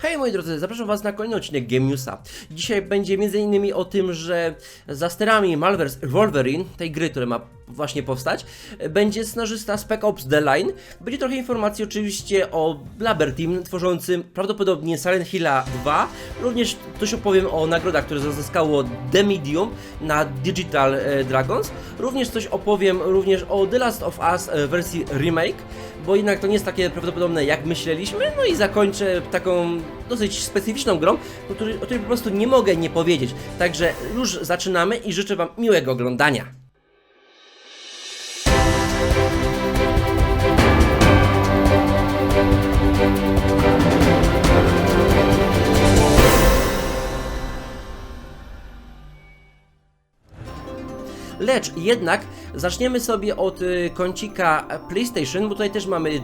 Hej moi drodzy, zapraszam was na kolejny odcinek Game Newsa. Dzisiaj będzie m.in. o tym, że za sterami Malware's Wolverine, tej gry, która ma właśnie powstać, będzie scenarzysta Spec Ops The Line. Będzie trochę informacji oczywiście o Blabber Team tworzącym prawdopodobnie Silent Hilla 2. Również coś opowiem o nagrodach, które uzyskało The Medium na Digital e, Dragons. Również coś opowiem również o The Last of Us e, wersji remake bo jednak to nie jest takie prawdopodobne jak myśleliśmy. No i zakończę taką dosyć specyficzną grą, o której po prostu nie mogę nie powiedzieć. Także już zaczynamy i życzę Wam miłego oglądania. Lecz jednak zaczniemy sobie od y, kącika PlayStation, bo tutaj też mamy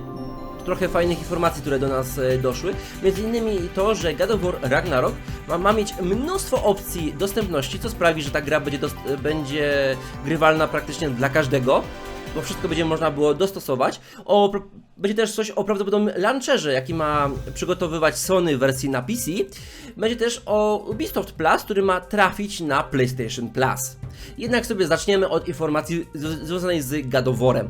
trochę fajnych informacji, które do nas e, doszły. Między innymi to, że God of War Ragnarok ma, ma mieć mnóstwo opcji dostępności, co sprawi, że ta gra będzie, będzie grywalna praktycznie dla każdego. Bo wszystko będzie można było dostosować. O, będzie też coś o prawdopodobnym launcherze, jaki ma przygotowywać Sony w wersji na PC. Będzie też o Ubisoft Plus, który ma trafić na PlayStation Plus. Jednak sobie zaczniemy od informacji związanej z War'em.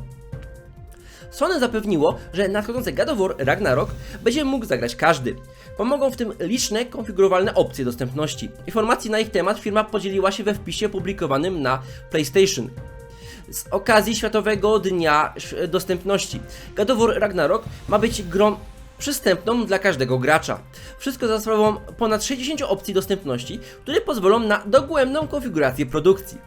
Sony zapewniło, że nadchodzący God of War Ragnarok będzie mógł zagrać każdy. Pomogą w tym liczne konfigurowalne opcje dostępności. Informacji na ich temat firma podzieliła się we wpisie publikowanym na PlayStation. Z okazji Światowego Dnia Dostępności. God of War Ragnarok ma być grą przystępną dla każdego gracza. Wszystko za sprawą ponad 60 opcji dostępności, które pozwolą na dogłębną konfigurację produkcji.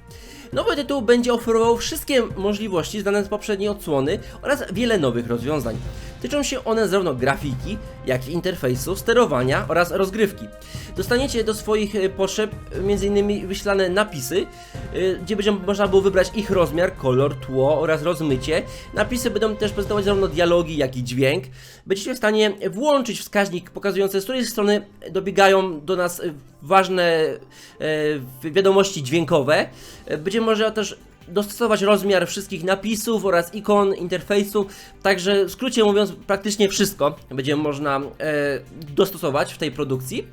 Nowy tytuł będzie oferował wszystkie możliwości znane z poprzedniej odsłony oraz wiele nowych rozwiązań. Tyczą się one zarówno grafiki, jak i interfejsu, sterowania oraz rozgrywki. Dostaniecie do swoich e, potrzeb m.in. wyślane napisy, e, gdzie będzie można było wybrać ich rozmiar, kolor, tło oraz rozmycie. Napisy będą też prezentować zarówno dialogi, jak i dźwięk. Będziecie w stanie włączyć wskaźnik pokazujący, z której strony dobiegają do nas e, ważne e, wiadomości dźwiękowe. E, Będzie można też dostosować rozmiar wszystkich napisów oraz ikon interfejsu, także w skrócie mówiąc praktycznie wszystko będzie można e, dostosować w tej produkcji.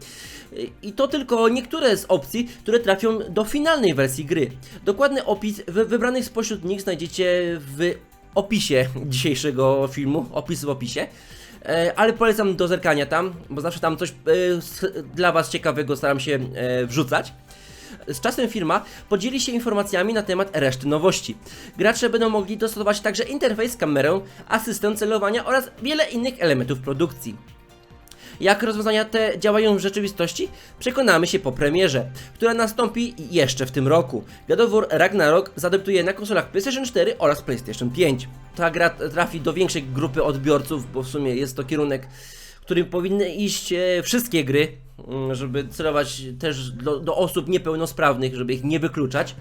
I to tylko niektóre z opcji, które trafią do finalnej wersji gry. Dokładny opis wy wybranych spośród nich znajdziecie w opisie dzisiejszego filmu, opis w opisie. E, ale polecam do zerkania tam, bo zawsze tam coś e, dla Was ciekawego staram się e, wrzucać. Z czasem firma podzieli się informacjami na temat reszty nowości. Gracze będą mogli dostosować także interfejs, kamerę, asystent celowania oraz wiele innych elementów produkcji. Jak rozwiązania te działają w rzeczywistości? Przekonamy się po premierze, która nastąpi jeszcze w tym roku. God Ragnarok zaadaptuje na konsolach PlayStation 4 oraz PlayStation 5. Ta gra trafi do większej grupy odbiorców, bo w sumie jest to kierunek, którym powinny iść e, wszystkie gry, mm, żeby celować też do, do osób niepełnosprawnych, żeby ich nie wykluczać.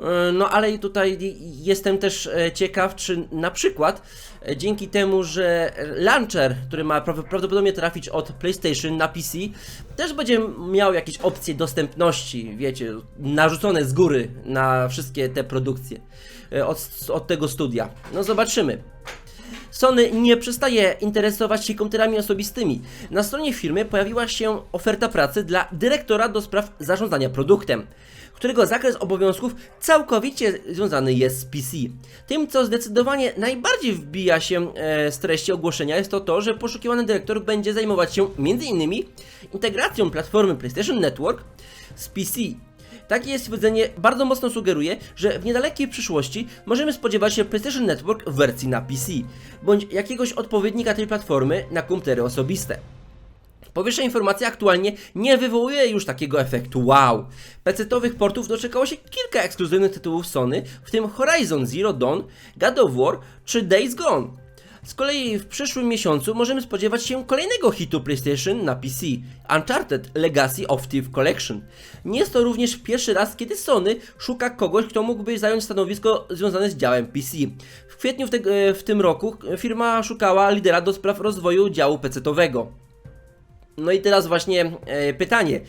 E, No ale tutaj jestem też e, ciekaw, czy na przykład e, dzięki temu, że launcher, który ma praw- prawdopodobnie trafić od PlayStation na PC, też będzie miał jakieś opcje dostępności, wiecie, narzucone z góry na wszystkie te produkcje od, od tego studia. No zobaczymy. Sony nie przestaje interesować się komputerami osobistymi. Na stronie firmy pojawiła się oferta pracy dla dyrektora do spraw zarządzania produktem, którego zakres obowiązków całkowicie związany jest z PC. Tym, co zdecydowanie najbardziej wbija się e, z treści ogłoszenia, jest to to, że poszukiwany dyrektor będzie zajmować się m.in. integracją platformy PlayStation Network z PC. Takie stwierdzenie bardzo mocno sugeruje, że w niedalekiej przyszłości możemy spodziewać się PlayStation Network w wersji na PC, bądź jakiegoś odpowiednika tej platformy na komputery osobiste. Powyższa informacja aktualnie nie wywołuje już takiego efektu wow. PC-towych portów doczekało się kilka ekskluzywnych tytułów Sony, w tym Horizon Zero Dawn, God of War czy Days Gone. Z kolei w przyszłym miesiącu możemy spodziewać się kolejnego hitu PlayStation na PC Uncharted Legacy of Thief Collection. Nie jest to również pierwszy raz, kiedy Sony szuka kogoś, kto mógłby zająć stanowisko związane z działem PC. W kwietniu w, te, w tym roku firma szukała lidera do spraw rozwoju działu PC-towego. No i teraz właśnie e, pytanie.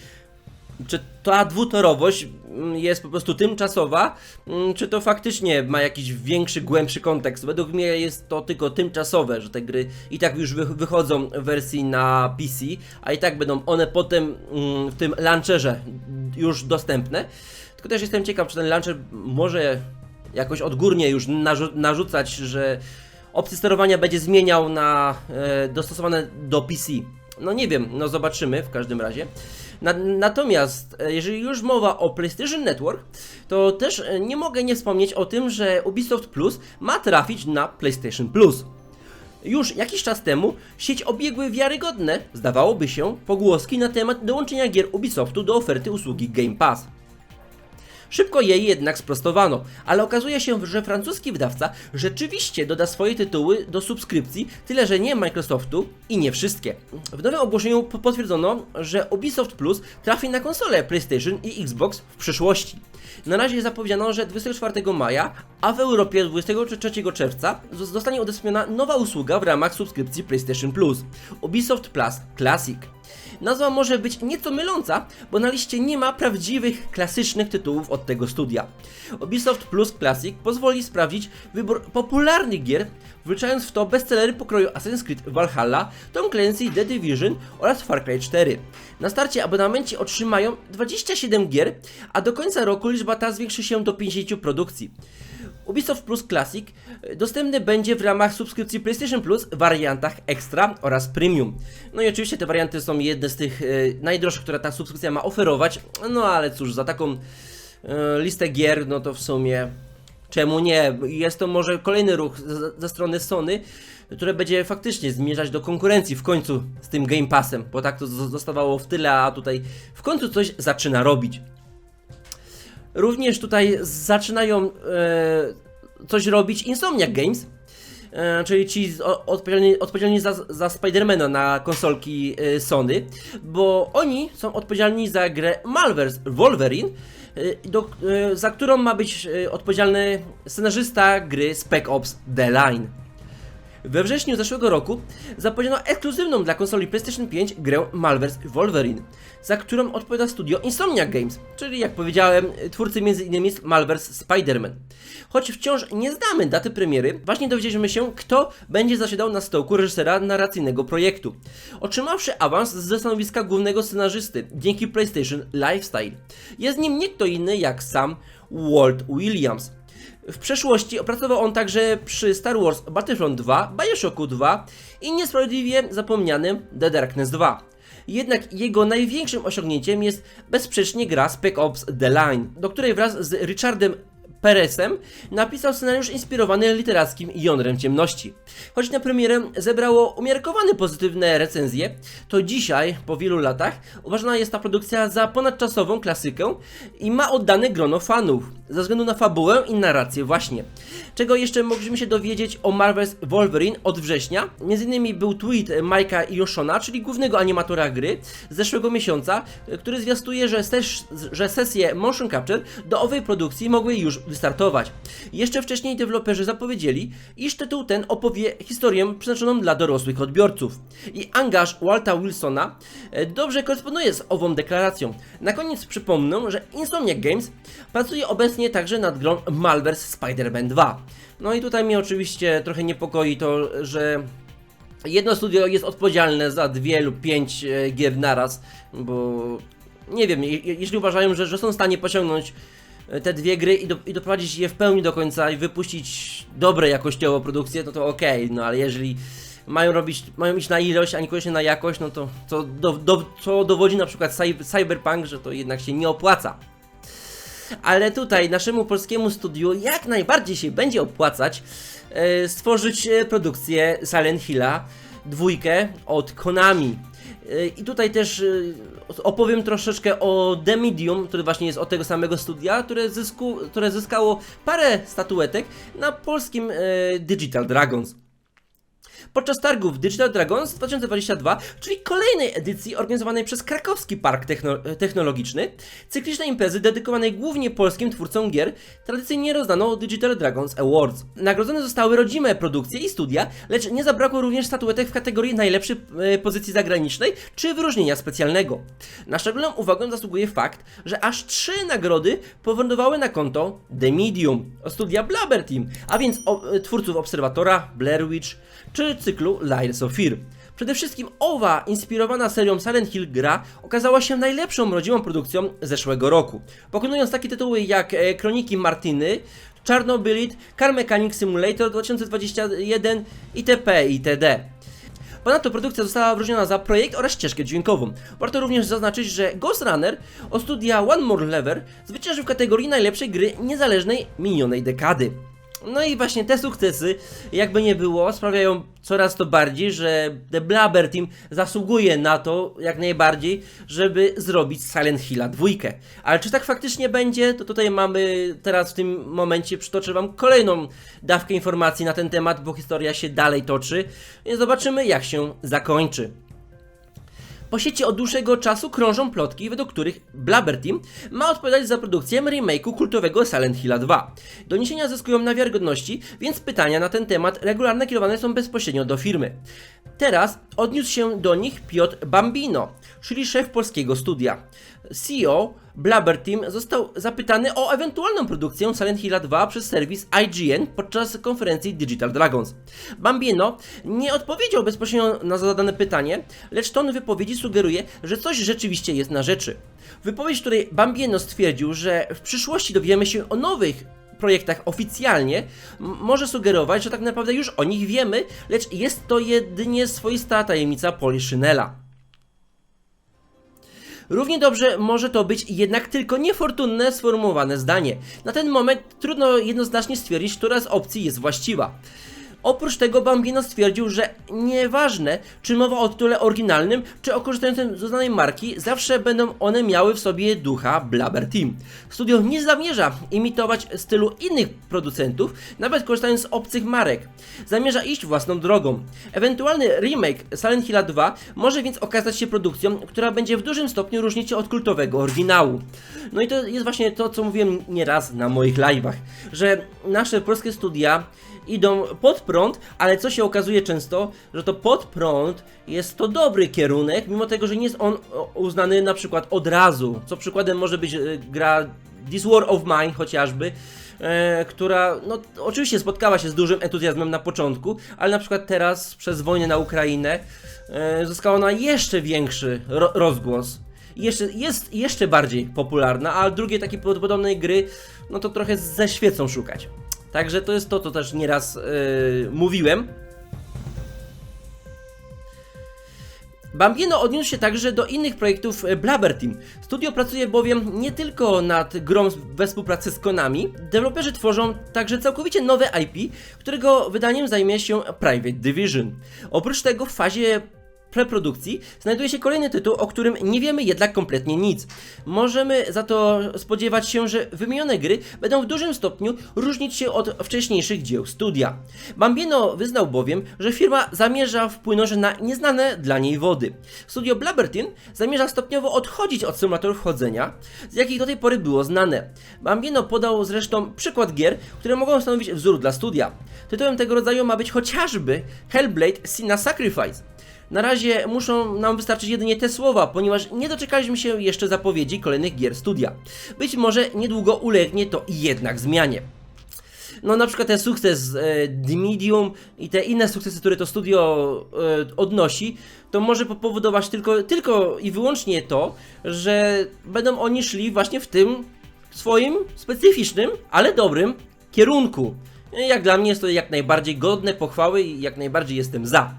czy ta dwutorowość mm, jest po prostu tymczasowa, mm, czy to faktycznie ma jakiś większy, głębszy kontekst. Według mnie jest to tylko tymczasowe, że te gry i tak już wy wychodzą w wersji na PC, a i tak będą one potem mm, w tym launcherze już dostępne. Tylko też jestem ciekaw, czy ten launcher może jakoś odgórnie już narzu narzucać, że opcję sterowania będzie zmieniał na e, dostosowane do PC. No nie wiem, no zobaczymy w każdym razie. Na, natomiast e, jeżeli już mowa o PlayStation Network, to też e, nie mogę nie wspomnieć o tym, że Ubisoft Plus ma trafić na PlayStation Plus. Już jakiś czas temu sieć obiegły wiarygodne, zdawałoby się, pogłoski na temat dołączenia gier Ubisoftu do oferty usługi Game Pass. Szybko jej jednak sprostowano, ale okazuje się, że francuski wydawca rzeczywiście doda swoje tytuły do subskrypcji, tyle że nie Microsoftu i nie wszystkie. W nowym ogłoszeniu po- potwierdzono, że Ubisoft Plus trafi na konsole PlayStation i Xbox w przyszłości. Na razie zapowiedziano, że 24 maja, a w Europie 23 czerwca zostanie udostępniona nowa usługa w ramach subskrypcji PlayStation Plus Ubisoft Plus Classic. Nazwa może być nieco myląca, bo na liście nie ma prawdziwych, klasycznych tytułów od tego studia. Ubisoft Plus Classic pozwoli sprawdzić wybór popularnych gier, wliczając w to bestsellery pokroju Assassin's Creed Valhalla, Tom Clancy The Division oraz Far Cry 4. Na starcie abonamenci otrzymają 27 gier, a do końca roku liczba ta zwiększy się do 50 produkcji. Ubisoft Plus Classic e, dostępny będzie w ramach subskrypcji PlayStation Plus w wariantach Extra oraz Premium. No i oczywiście te warianty są jedne z tych e, najdroższych, które ta subskrypcja ma oferować. No ale cóż, za taką e, listę gier, no to w sumie czemu nie? Jest to może kolejny ruch ze, strony Sony, które będzie faktycznie zmierzać do konkurencji w końcu z tym Game Passem, bo tak to zostawało w tyle, a tutaj w końcu coś zaczyna robić. Również tutaj zaczynają e, coś robić Insomniac Games, e, czyli ci odpowiedzialni, odpowiedzialni za, za Spidermana na konsolki e, Sony, bo oni są odpowiedzialni za grę Malware's Wolverine, e, do, e, za którą ma być e, odpowiedzialny scenarzysta gry Spec Ops The Line. We wrześniu zeszłego roku zapowiedziano ekskluzywną dla konsoli PlayStation 5 grę Malware's Wolverine, za którą odpowiada studio Insomniac Games, czyli jak powiedziałem, twórcy m.in. Malware's Spider-Man. Choć wciąż nie znamy daty premiery, właśnie dowiedzieliśmy się, kto będzie zasiadał na stołku reżysera narracyjnego projektu. Otrzymawszy awans ze stanowiska głównego scenarzysty dzięki PlayStation Lifestyle. Jest nim nie kto inny jak sam Walt Williams. W przeszłości opracował on także przy Star Wars Battlefront 2, Bioshocku 2 i niesprawiedliwie zapomnianym The Darkness 2. Jednak jego największym osiągnięciem jest bezsprzecznie gra Spec Ops The Line, do której wraz z Richardem Perezem napisał scenariusz inspirowany literackim Jądrem Ciemności. Choć na premierę zebrało umiarkowane pozytywne recenzje, to dzisiaj, po wielu latach, uważana jest ta produkcja za ponadczasową klasykę i ma oddane grono fanów, ze względu na fabułę i narrację właśnie. Czego jeszcze mogliśmy się dowiedzieć o Marvel's Wolverine od września? Między innymi był tweet Mike'a Yoshona, czyli głównego animatora gry z zeszłego miesiąca, który zwiastuje, że, ses że sesje motion capture do owej produkcji mogły już wystartować. Jeszcze wcześniej deweloperzy zapowiedzieli, iż tytuł ten opowie historię przeznaczoną dla dorosłych odbiorców. I angaż Walta Wilsona e, dobrze koresponduje z ową deklaracją. Na koniec przypomnę, że Insomniac Games pracuje obecnie także nad grą Malware's Spider-Man 2. No i tutaj mnie oczywiście trochę niepokoi to, że jedno studio jest odpowiedzialne za dwie lub pięć e, gier naraz, bo nie wiem, je- je- jeśli uważają, że, że są w stanie pociągnąć te dwie gry i, do, i doprowadzić je w pełni do końca i wypuścić dobre jakościowo produkcje, no to okej, no ale jeżeli mają robić, mają iść na ilość, a niekoniecznie na jakość, no to, to, do, do, to dowodzi na przykład cy- Cyberpunk, że to jednak się nie opłaca. Ale tutaj naszemu polskiemu studiu jak najbardziej się będzie opłacać e, stworzyć e, produkcję Silent Hilla dwójkę od Konami. E, I tutaj też e, opowiem troszeczkę o The Medium, który właśnie jest od tego samego studia, które, zysku, które zyskało parę statuetek na polskim e, Digital Dragons. Podczas targów Digital Dragons 2022, czyli kolejnej edycji organizowanej przez Krakowski Park Techno- Technologiczny, cyklicznej imprezy dedykowanej głównie polskim twórcom gier, tradycyjnie rozdano Digital Dragons Awards. Nagrodzone zostały rodzime produkcje i studia, lecz nie zabrakło również statuetek w kategorii najlepszej e, pozycji zagranicznej czy wyróżnienia specjalnego. Na szczególną uwagę zasługuje fakt, że aż trzy nagrody powędrowały na konto The Medium, studia Blabber Team, a więc e, twórców Obserwatora, Blair Witch czy cyklu Lies of Fear. Przede wszystkim owa, inspirowana serią Silent Hill gra, okazała się najlepszą rodzimą produkcją zeszłego roku, pokonując takie tytuły jak e, Kroniki Martyny, Czarnobylit, Car Mechanic Simulator 2021 itp. itd. Ponadto produkcja została wyróżniona za projekt oraz ścieżkę dźwiękową. Warto również zaznaczyć, że Ghost Runner od studia One More Lever zwyciężył w kategorii najlepszej gry niezależnej minionej dekady. No i właśnie te sukcesy, jakby nie było, sprawiają coraz to bardziej, że The Blabber Team zasługuje na to jak najbardziej, żeby zrobić Silent Hilla dwójkę. Ale czy tak faktycznie będzie, to tutaj mamy teraz w tym momencie przytoczę wam kolejną dawkę informacji na ten temat, bo historia się dalej toczy. Zobaczymy jak się zakończy. Po sieci od dłuższego czasu krążą plotki, według których Blabber Team ma odpowiadać za produkcję remake'u kultowego Silent Hilla 2. Doniesienia zyskują na wiarygodności, więc pytania na ten temat regularnie kierowane są bezpośrednio do firmy. Teraz odniósł się do nich Piotr Bambino, czyli szef polskiego studia. CEO Blabber Team został zapytany o ewentualną produkcję Silent Hilla 2 przez serwis IGN podczas konferencji Digital Dragons. Bambino nie odpowiedział bezpośrednio na zadane pytanie, lecz ton wypowiedzi sugeruje, że coś rzeczywiście jest na rzeczy. Wypowiedź, w której Bambino stwierdził, że w przyszłości dowiemy się o nowych projektach oficjalnie, może sugerować, że tak naprawdę już o nich wiemy, lecz jest to jedynie swoista tajemnica Poliszynela. Równie dobrze może to być jednak tylko niefortunne sformułowane zdanie. Na ten moment trudno jednoznacznie stwierdzić, która z opcji jest właściwa. Oprócz tego Bambino stwierdził, że nieważne czy mowa o tytule oryginalnym, czy o korzystającym z uznanej marki, zawsze będą one miały w sobie ducha Blabber Team. Studio nie zamierza imitować stylu innych producentów, nawet korzystając z obcych marek. Zamierza iść własną drogą. Ewentualny remake Silent Hill 2 może więc okazać się produkcją, która będzie w dużym stopniu różnić się od kultowego oryginału. No i to jest właśnie to, co mówiłem nieraz na moich live'ach, że nasze polskie studia idą pod prąd, ale co się okazuje często, że to pod prąd jest to dobry kierunek, mimo tego, że nie jest on uznany na przykład od razu. Co przykładem może być e, gra This War of Mine chociażby, e, która no, oczywiście spotkała się z dużym entuzjazmem na początku, ale na przykład teraz przez wojnę na Ukrainę e, zyskała ona jeszcze większy ro rozgłos. Jeszcze, jest jeszcze bardziej popularna, a drugie takie podobnej gry, no to trochę ze świecą szukać. Także to jest to, co też nieraz yy, mówiłem. Bambino odniósł się także do innych projektów e, Blabber Team. Studio pracuje bowiem nie tylko nad grą we współpracy z Konami, deweloperzy tworzą także całkowicie nowe IP, którego wydaniem zajmie się Private Division. Oprócz tego w fazie preprodukcji znajduje się kolejny tytuł, o którym nie wiemy jednak kompletnie nic. Możemy za to spodziewać się, że wymienione gry będą w dużym stopniu różnić się od wcześniejszych dzieł studia. Bambino wyznał bowiem, że firma zamierza wpłynąć na nieznane dla niej wody. Studio Blabbertin zamierza stopniowo odchodzić od symulatorów chodzenia, z jakich do tej pory było znane. Bambino podał zresztą przykład gier, które mogą stanowić wzór dla studia. Tytułem tego rodzaju ma być chociażby Hellblade Sina Sacrifice. Na razie muszą nam wystarczyć jedynie te słowa, ponieważ nie doczekaliśmy się jeszcze zapowiedzi kolejnych gier studia. Być może niedługo ulegnie to jednak zmianie. No na przykład ten sukces e, The Medium i te inne sukcesy, które to studio e, odnosi, to może powodować tylko, tylko i wyłącznie to, że będą oni szli właśnie w tym swoim specyficznym, ale dobrym kierunku. Jak dla mnie jest to jak najbardziej godne pochwały i jak najbardziej jestem za.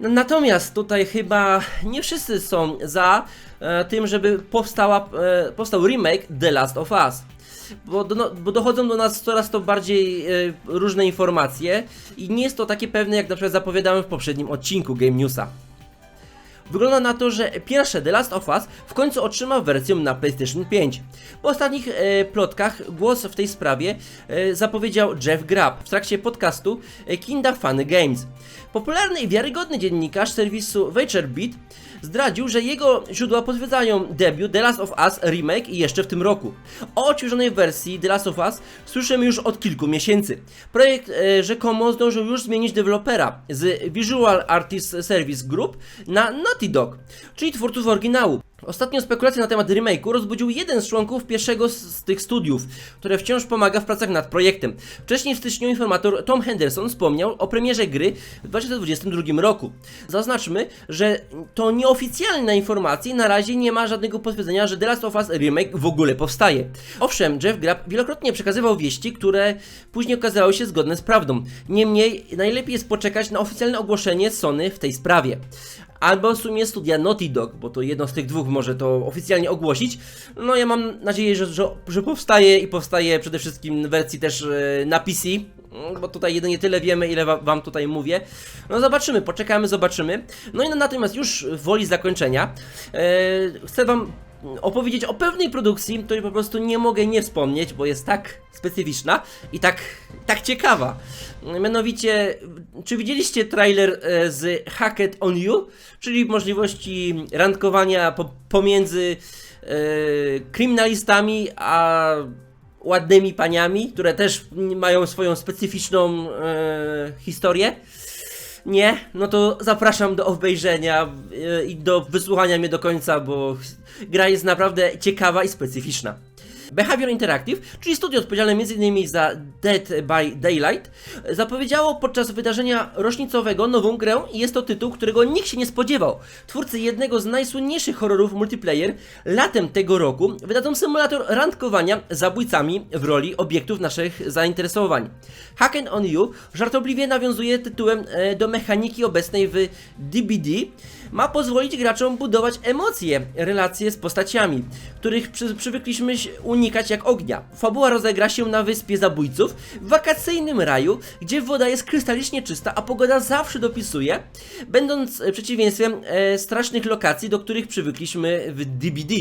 Natomiast tutaj chyba nie wszyscy są za e, tym, żeby powstała, e, powstał remake The Last of Us. Bo, do, no, bo dochodzą do nas coraz to bardziej e, różne informacje i nie jest to takie pewne, jak na przykład zapowiadałem w poprzednim odcinku Game Newsa. Wygląda na to, że pierwsze The Last of Us w końcu otrzyma wersję na PlayStation 5. Po ostatnich e, plotkach głos w tej sprawie e, zapowiedział Jeff Grapp w trakcie podcastu e, Kinda Funny Games. Popularny i wiarygodny dziennikarz serwisu VentureBeat zdradził, że jego źródła potwierdzają debiut The Last of Us Remake i jeszcze w tym roku. O odświeżonej wersji The Last of Us słyszymy już od kilku miesięcy. Projekt e, rzekomo zdążył już zmienić dewelopera z Visual Artists Service Group na Naughty Dog, czyli twórców oryginału. Ostatnio spekulacje na temat remake'u rozbudził jeden z członków pierwszego z, tych studiów, które wciąż pomaga w pracach nad projektem. Wcześniej w styczniu informator Tom Henderson wspomniał o premierze gry w 2022 roku. Zaznaczmy, że to nieoficjalne informacje i na razie nie ma żadnego potwierdzenia, że The Last of Us Remake w ogóle powstaje. Owszem, Jeff Grapp wielokrotnie przekazywał wieści, które później okazały się zgodne z prawdą. Niemniej najlepiej jest poczekać na oficjalne ogłoszenie Sony w tej sprawie albo w sumie studia Naughty Dog, bo to jedno z tych dwóch może to oficjalnie ogłosić. No ja mam nadzieję, że, że, że powstaje i powstaje przede wszystkim w wersji też e, na PC, mm, bo tutaj jedynie tyle wiemy, ile wa wam tutaj mówię. No zobaczymy, poczekamy, zobaczymy. No i no, natomiast już woli zakończenia e, chcę wam opowiedzieć o pewnej produkcji, której po prostu nie mogę nie wspomnieć, bo jest tak specyficzna i tak, tak ciekawa. Mianowicie, czy widzieliście trailer e, z Hackett on You, czyli możliwości randkowania po, pomiędzy e, kryminalistami a ładnymi paniami, które też mają swoją specyficzną e, historię? Nie, no to zapraszam do obejrzenia e, i do wysłuchania mnie do końca, bo gra jest naprawdę ciekawa i specyficzna. Behavior Interactive, czyli studio odpowiedzialne m.in. za Dead by Daylight, zapowiedziało podczas wydarzenia rocznicowego nową grę i jest to tytuł, którego nikt się nie spodziewał. Twórcy jednego z najsłynniejszych horrorów multiplayer latem tego roku wydadzą symulator randkowania zabójcami w roli obiektów naszych zainteresowań. Hack and on You żartobliwie nawiązuje tytułem e, do mechaniki obecnej w DBD, ma pozwolić graczom budować emocje, relacje z postaciami, których przy, przywykliśmy się unikać jak ognia. Fabuła rozegra się na wyspie zabójców, w wakacyjnym raju, gdzie woda jest krystalicznie czysta, a pogoda zawsze dopisuje, będąc e, przeciwieństwem e, strasznych lokacji, do których przywykliśmy w DBD.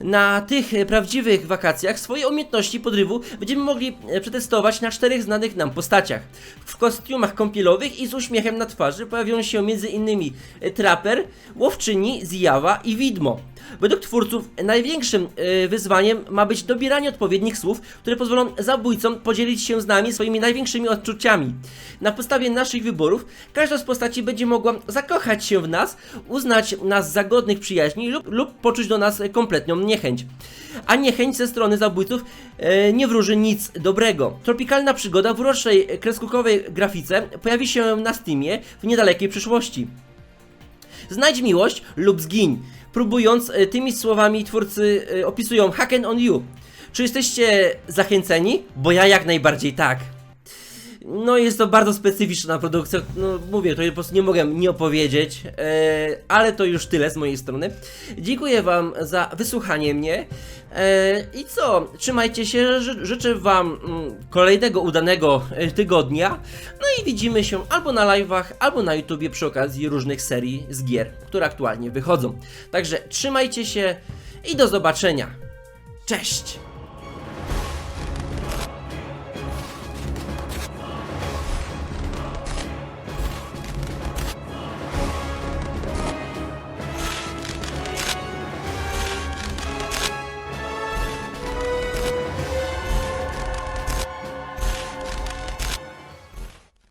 Na tych e, prawdziwych wakacjach swoje umiejętności podrywu będziemy mogli e, przetestować na czterech znanych nam postaciach. W kostiumach kąpielowych i z uśmiechem na twarzy pojawią się m.in. Trapper, Łowczyni, Zjawa i Widmo. Według twórców największym e, wyzwaniem ma być dobieranie odpowiednich słów, które pozwolą zabójcom podzielić się z nami swoimi największymi odczuciami. Na podstawie naszych wyborów każda z postaci będzie mogła zakochać się w nas, uznać nas za godnych przyjaźni lub, lub poczuć do nas kompletną niechęć. A niechęć ze strony zabójców e, nie wróży nic dobrego. Tropikalna przygoda w uroczej kreskówkowej grafice pojawi się na Steamie w niedalekiej przyszłości. Znajdź miłość lub zgiń. Próbując e, tymi słowami twórcy e, opisują Hack and on You. Czy jesteście zachęceni? Bo ja jak najbardziej tak. No jest to bardzo specyficzna produkcja, no mówię, to po prostu nie mogę nie opowiedzieć, e, ale to już tyle z mojej strony. Dziękuję wam za wysłuchanie mnie e, i co, trzymajcie się, ży życzę wam mm, kolejnego udanego e, tygodnia, no i widzimy się albo na live'ach, albo na YouTubie przy okazji różnych serii z gier, które aktualnie wychodzą. Także trzymajcie się i do zobaczenia. Cześć!